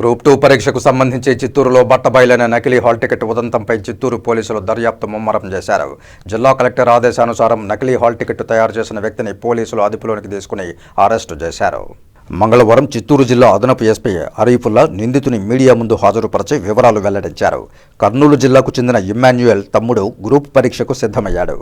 Group two పరీక్షకు సంబంధించి చిత్తూరులో బట్టబయలైన నకిలీ హాల్ టికెట్ ఉదంతంపై చిత్తూరు పోలీసులు దర్యాప్తు ముమ్మరం చేశారు. జిల్లా కలెక్టర్ ఆదేశానుసారం నకిలీ హాల్ టికెట్ తయారు చేసిన వ్యక్తిని పోలీసులు అదుపులోనికి తీసుకుని అరెస్టు చేశారు. మంగళవారం చిత్తూరు జిల్లా అదనపు ఎస్పీ అరీఫుల్లా నిందితుని మీడియా ముందు హాజరుపరిచి వివరాలు వెల్లడించారు. కర్నూలు జిల్లాకు చెందిన ఇమ్మాన్యుయల్ తమ్ముడు గ్రూప్ పరీక్షకు సిద్ధమయ్యాడు.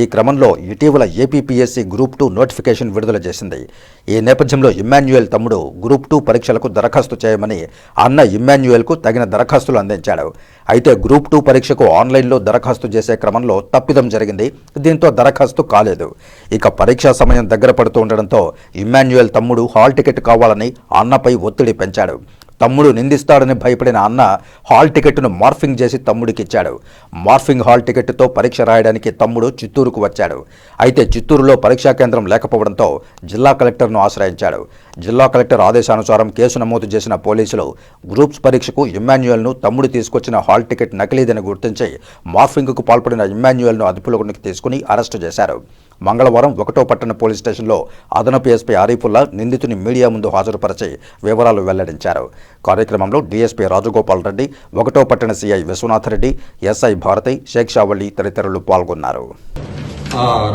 ఈ క్రమంలో ఇటీవల ఏపీపీఎస్సీ గ్రూప్ టూ నోటిఫికేషన్ విడుదల చేసింది. ఈ నేపథ్యంలో ఇమ్మాన్యుయల్ తమ్ముడు గ్రూప్ టూ పరీక్షలకు దరఖాస్తు చేయమని అన్న ఇమ్మాన్యుయల్కు తగిన దరఖాస్తులు అందించాడు. అయితే గ్రూప్ టూ పరీక్షకు ఆన్లైన్లో దరఖాస్తు చేసే క్రమంలో తప్పిదం జరిగింది. దీంతో దరఖాస్తు కాలేదు. ఇక పరీక్షా సమయం దగ్గర పడుతూ ఉండడంతో ఇమ్మాన్యుయల్ తమ్ముడు హాల్ టికెట్ కావాలని అన్నపై ఒత్తిడి పెంచాడు. తమ్ముడు నిందిస్తాడని భయపడిన అన్న హాల్ టికెట్ను మార్ఫింగ్ చేసి తమ్ముడికి ఇచ్చాడు మార్ఫింగ్ హాల్ టికెట్తో పరీక్ష రాయడానికి తమ్ముడు చిత్తూరుకు వచ్చాడు. అయితే చిత్తూరులో పరీక్షా కేంద్రం లేకపోవడంతో జిల్లా కలెక్టర్ను ఆశ్రయించాడు. జిల్లా కలెక్టర్ ఆదేశానుసారం కేసు నమోదు చేసిన పోలీసులు గ్రూప్స్ పరీక్షకు ఇమ్మాన్యుయల్ను తమ్ముడు తీసుకొచ్చిన హాల్ టికెట్ నకిలీదని గుర్తించి మార్ఫింగ్కు పాల్పడిన ఇమ్మాన్యుయల్ను అదుపులోకి తీసుకుని అరెస్టు చేశారు. మంగళవారం ఒకటో పట్టణ పోలీస్ స్టేషన్లో అదనపు ఎస్పీ ఆరీఫుల్లా నిందితుని మీడియా ముందు హాజరుపరిచి వివరాలు వెల్లడించారు. కార్యక్రమంలో డీఎస్పీ రాజగోపాల్ రెడ్డి ఒకటో పట్టణ సీఐ విశ్వనాథ్ రెడ్డి ఎస్ఐ భారతి షేక్ షావళి తదితరులు పాల్గొన్నారు.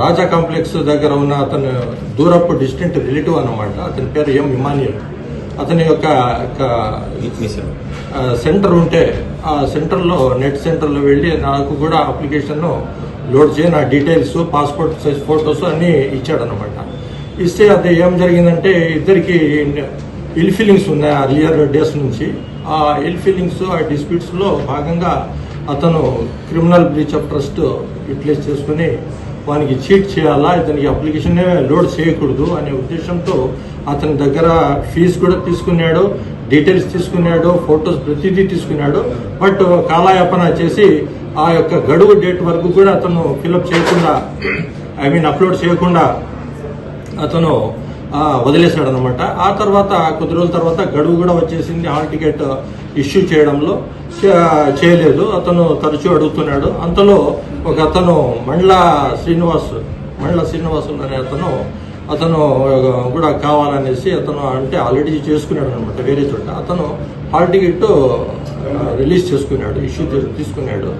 రాజా కాంప్లెక్స్ దగ్గర ఉన్న అతను దూరపు డిస్టెంట్ రిలేటివ్ అన్నమాట. అతని పేరు ఎం ఇమానియల్. అతని యొక్క సెంటర్ ఉంటే ఆ సెంటర్లో నెట్ సెంటర్లో వెళ్ళి నాకు కూడా అప్లికేషన్ను లోడ్ చేయి నా డీటెయిల్స్ పాస్పోర్ట్ సైజ్ ఫొటోస్ అన్నీ ఇచ్చాడనమాట ఇస్తే అది ఏం జరిగిందంటే ఇద్దరికి ఇల్ ఫీలింగ్స్ ఉన్నాయి అర్లియర్ డేస్ నుంచి. ఆ ఇల్ ఫీలింగ్స్ ఆ డిస్ప్యూట్స్లో భాగంగా అతను criminal breach of trust utilise చేసుకుని వానికి చీట్ చేయాలా? ఇతనికి అప్లికేషన్ లోడ్ చేయకూడదు అనే ఉద్దేశంతో అతని దగ్గర ఫీజు కూడా తీసుకున్నాడు డీటెయిల్స్ తీసుకున్నాడు ఫొటోస్ ప్రతిదీ తీసుకున్నాడు బట్ కాలయాపన చేసి ఆ యొక్క గడువు డేట్ వరకు కూడా అతను ఫిలప్ చేయకుండా ఐ మీన్ అప్లోడ్ చేయకుండా అతను వదిలేశాడు అనమాట ఆ తర్వాత కొద్ది రోజుల తర్వాత గడువు కూడా వచ్చేసింది. హాల్ టికెట్ ఇష్యూ చేయడంలో. చేయలేదు. అతను తరచూ అడుగుతున్నాడు. అంతలో ఒక అతను మండల శ్రీనివాస్ మండల శ్రీనివాస్ అనే అతను. అతను కూడా కావాలనేసి అతను అంటే ఆల్రెడీ చేసుకున్నాడు అనమాట వేరే చోట. అతను హాల్ టికెట్ రిలీజ్ చేసుకున్నాడు ఇష్యూ తీసుకున్నాడు.